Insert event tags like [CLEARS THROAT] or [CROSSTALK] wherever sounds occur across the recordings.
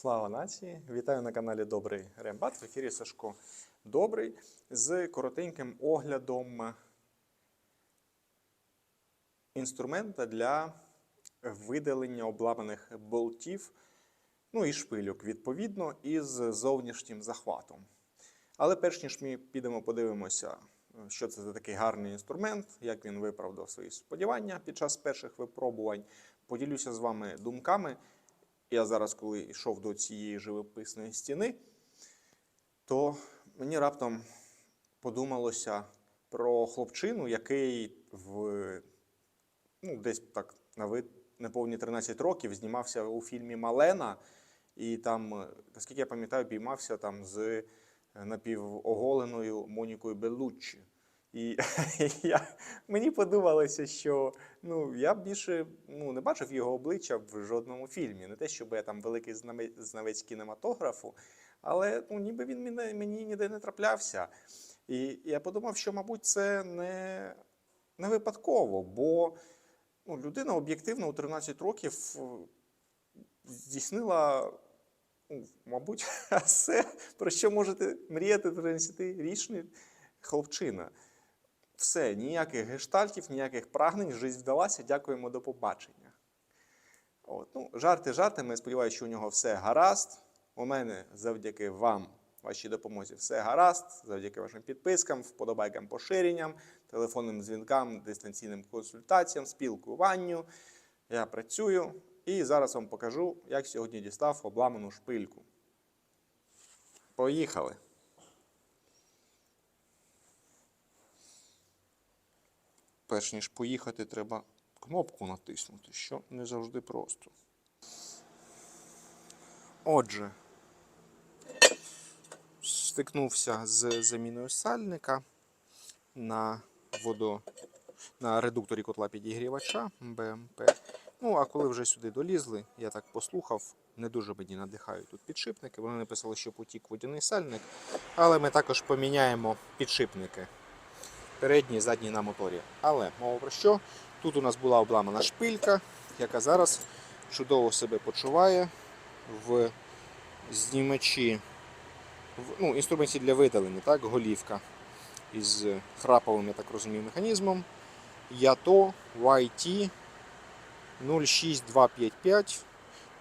Слава нації! Вітаю на каналі Добрий Рембат. В ефірі Сашко Добрий з коротеньким оглядом інструмента для видалення обламаних болтів, ну і шпильок, відповідно, із зовнішнім захватом. Але перш ніж ми підемо подивимося, що це за такий гарний інструмент, як він виправдав свої сподівання під час перших випробувань, поділюся з вами думками. Я зараз, коли йшов до цієї живописної стіни, то мені раптом подумалося про хлопчину, який в ну, десь так на вид неповні 13 років знімався у фільмі Малена, і там, наскільки я пам'ятаю, піймався там з напівоголеною Монікою Беллуччі. І [LAUGHS] я, мені подумалося, що ну, я більше ну, не бачив його обличчя в жодному фільмі. Не те, щоб я там великий знавець кінематографу, але ну, ніби він мені, мені ніде не траплявся. І я подумав, що, мабуть, це не, не випадково, бо ну, людина об'єктивно у 13 років е, здійснила, ну, мабуть, [LAUGHS] все, про що можете мріяти 13-річний хлопчина. Все, ніяких гештальтів, ніяких прагнень, жизнь вдалася. Дякуємо, до побачення. От, ну, жарти жартами. Сподіваюся, що у нього все гаразд. У мене завдяки вам, вашій допомозі, все гаразд. Завдяки вашим підпискам, вподобайкам, поширенням, телефонним дзвінкам, дистанційним консультаціям, спілкуванню. Я працюю і зараз вам покажу, як сьогодні дістав обламану шпильку. Поїхали! Перш ніж поїхати, треба кнопку натиснути, що не завжди просто. Отже, стикнувся з заміною сальника на водо, на редукторі котла підігрівача БМП. Ну, а коли вже сюди долізли, я так послухав, не дуже мені надихають тут підшипники. Вони написали, що потік водяний сальник, але ми також поміняємо підшипники передній і задній на моторі. Але мова про що? Тут у нас була обламана шпилька, яка зараз чудово себе почуває в знімачі, в ну, інструменті для видалення, так, голівка із храповим, я так розумію, механізмом. Yato YT 06255.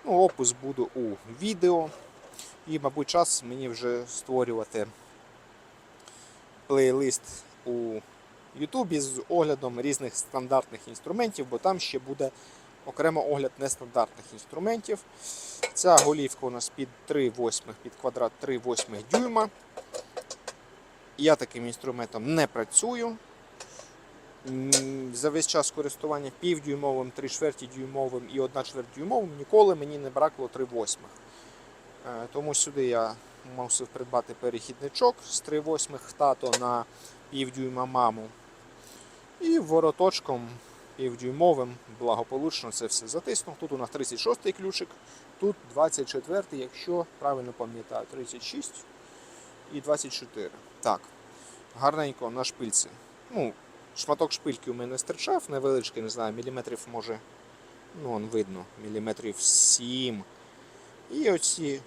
Ну, опис буде у відео. І, мабуть, час мені вже створювати плейлист у Ютубі з оглядом різних стандартних інструментів, бо там ще буде окремо огляд нестандартних інструментів. Ця голівка у нас під 3 восьмих, під квадрат 3 восьмих дюйма. Я таким інструментом не працюю. За весь час користування півдюймовим, 3 чверті дюймовим і 1 чверть дюймовим ніколи мені не бракло 3 восьмих. Е, Тому сюди я мусив придбати перехідничок з 3 восьмих тато на півдюйма маму. І вороточком півдюймовим благополучно це все затиснув. Тут у нас 36-й ключик, тут 24-й, якщо правильно пам'ятаю, 36 і 24. Так, гарненько на шпильці. Ну, шматок шпильки у мене стирчав, невеличкий, не знаю, міліметрів може, ну, он видно, міліметрів 7. І оці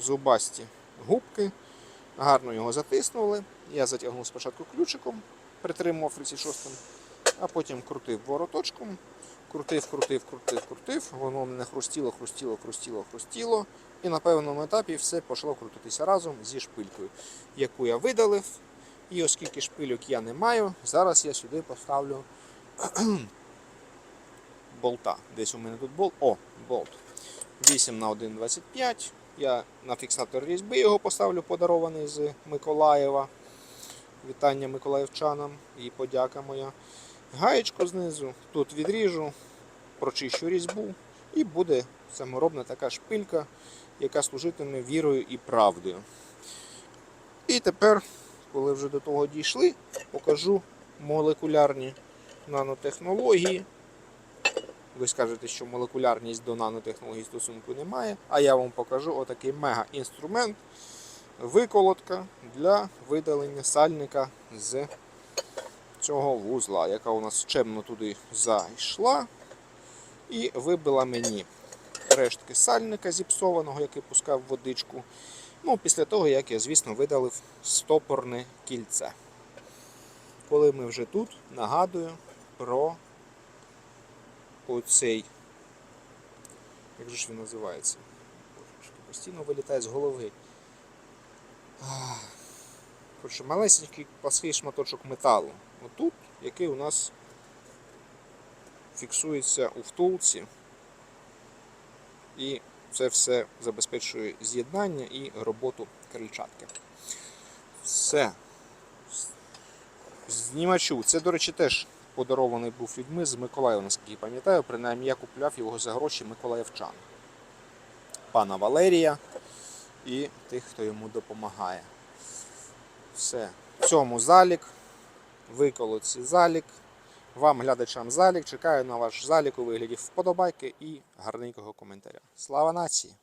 зубасті губки. Гарно його затиснули. Я затягнув спочатку ключиком, притримував 36-м, а потім крутив вороточком. Крутив, крутив, крутив, крутив. Воно мене хрустіло, хрустіло, хрустіло, хрустіло. І на певному етапі все почало крутитися разом зі шпилькою, яку я видалив. І оскільки шпильок я не маю, зараз я сюди поставлю [CLEARS THROAT] болта. Десь у мене тут болт. О, болт. 8 на 1,25. Я на фіксатор різьби його поставлю, подарований з Миколаєва. Вітання миколаївчанам і подяка моя. Гаєчку знизу, тут відріжу, прочищу різьбу і буде саморобна така шпилька, яка служитиме вірою і правдою. І тепер, коли вже до того дійшли, покажу молекулярні нанотехнології. Ви скажете, що молекулярність до нанотехнологій стосунку немає, а я вам покажу отакий мега-інструмент, виколотка для видалення сальника з цього вузла, яка у нас чемно туди зайшла і вибила мені рештки сальника зіпсованого, який пускав водичку. Ну, після того, як я, звісно, видалив стопорне кільце. Коли ми вже тут, нагадую про оцей. Як же ж він називається? Постійно вилітає з голови. Коротше, малесенький плаский шматочок металу. Отут, який у нас фіксується у втулці. І це все забезпечує з'єднання і роботу крильчатки. Все. Знімачу. Це, до речі, теж подарований був людьми з Миколаєва, наскільки пам'ятаю. Принаймні я купляв його за гроші миколаївчан. Пана Валерія і тих, хто йому допомагає. Все. В цьому залік. Виколоці залік. Вам, глядачам, залік. Чекаю на ваш залік у вигляді вподобайки і гарненького коментаря. Слава нації!